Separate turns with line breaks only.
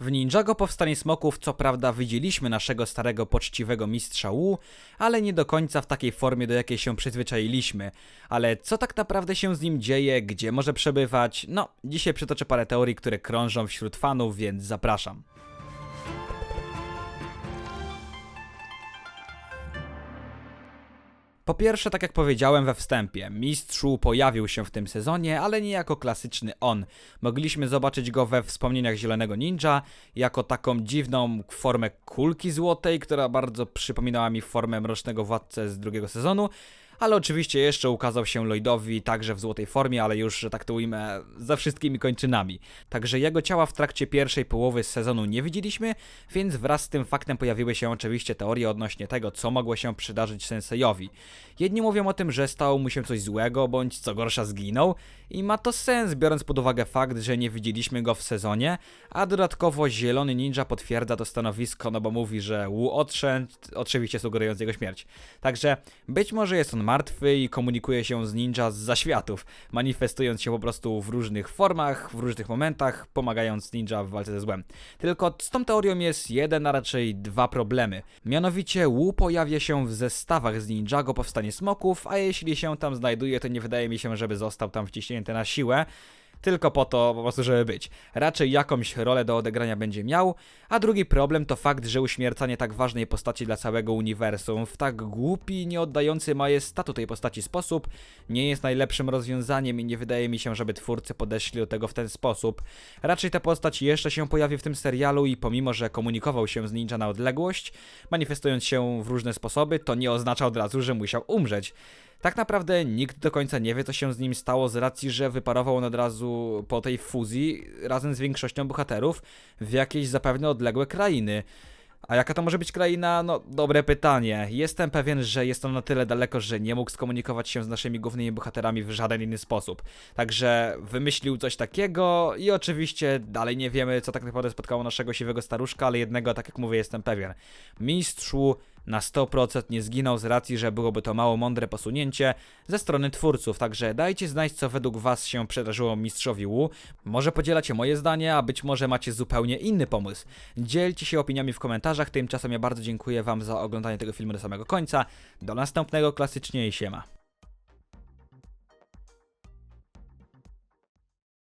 W Ninjago Powstanie Smoków co prawda widzieliśmy naszego starego poczciwego mistrza Wu, ale nie do końca w takiej formie, do jakiej się przyzwyczailiśmy. Ale co tak naprawdę się z nim dzieje, gdzie może przebywać? No, dzisiaj przytoczę parę teorii, które krążą wśród fanów, więc zapraszam. Po pierwsze, tak jak powiedziałem we wstępie, Mistrz Wu pojawił się w tym sezonie, ale nie jako klasyczny on. Mogliśmy zobaczyć go we wspomnieniach Zielonego Ninja, jako taką dziwną formę kulki złotej, która bardzo przypominała mi formę Mrocznego Władcę z drugiego sezonu, ale oczywiście jeszcze ukazał się Lloydowi także w złotej formie, ale już, że tak to ujmę, za wszystkimi kończynami. Także jego ciała w trakcie pierwszej połowy sezonu nie widzieliśmy, więc wraz z tym faktem pojawiły się oczywiście teorie odnośnie tego, co mogło się przydarzyć Sensejowi. Jedni mówią o tym, że stało mu się coś złego, bądź co gorsza zginął i ma to sens, biorąc pod uwagę fakt, że nie widzieliśmy go w sezonie, a dodatkowo Zielony Ninja potwierdza to stanowisko, no bo mówi, że Wu odszedł, oczywiście sugerując jego śmierć. Także być może jest on martwy i komunikuje się z ninja z zaświatów, manifestując się po prostu w różnych formach, w różnych momentach, pomagając ninja w walce ze złem. Tylko z tą teorią jest jeden, a raczej dwa problemy. Mianowicie Wu pojawia się w zestawach z Ninjago Powstanie Smoków, a jeśli się tam znajduje, to nie wydaje mi się, żeby został tam wciśnięty na siłę tylko po to po prostu, żeby być. Raczej jakąś rolę do odegrania będzie miał, a drugi problem to fakt, że uśmiercanie tak ważnej postaci dla całego uniwersum w tak głupi, nie oddający majestatu tej postaci sposób nie jest najlepszym rozwiązaniem i nie wydaje mi się, żeby twórcy podeszli do tego w ten sposób. Raczej ta postać jeszcze się pojawi w tym serialu i pomimo, że komunikował się z ninja na odległość, manifestując się w różne sposoby, to nie oznacza od razu, że musiał umrzeć. Tak naprawdę nikt do końca nie wie, co się z nim stało, z racji, że wyparował on od razu po tej fuzji razem z większością bohaterów w jakieś zapewne odległe krainy. A jaka to może być kraina? No, dobre pytanie. Jestem pewien, że jest on na tyle daleko, że nie mógł skomunikować się z naszymi głównymi bohaterami w żaden inny sposób. Także wymyślił coś takiego i oczywiście dalej nie wiemy, co tak naprawdę spotkało naszego siwego staruszka, ale jednego, tak jak mówię, jestem pewien. Mistrzu na 100% nie zginął z racji, że byłoby to mało mądre posunięcie ze strony twórców, także dajcie znać, co według was się przydarzyło mistrzowi Wu. Może podzielacie moje zdanie, a być może macie zupełnie inny pomysł. Dzielcie się opiniami w komentarzach, tymczasem ja bardzo dziękuję wam za oglądanie tego filmu do samego końca. Do następnego klasycznie i siema.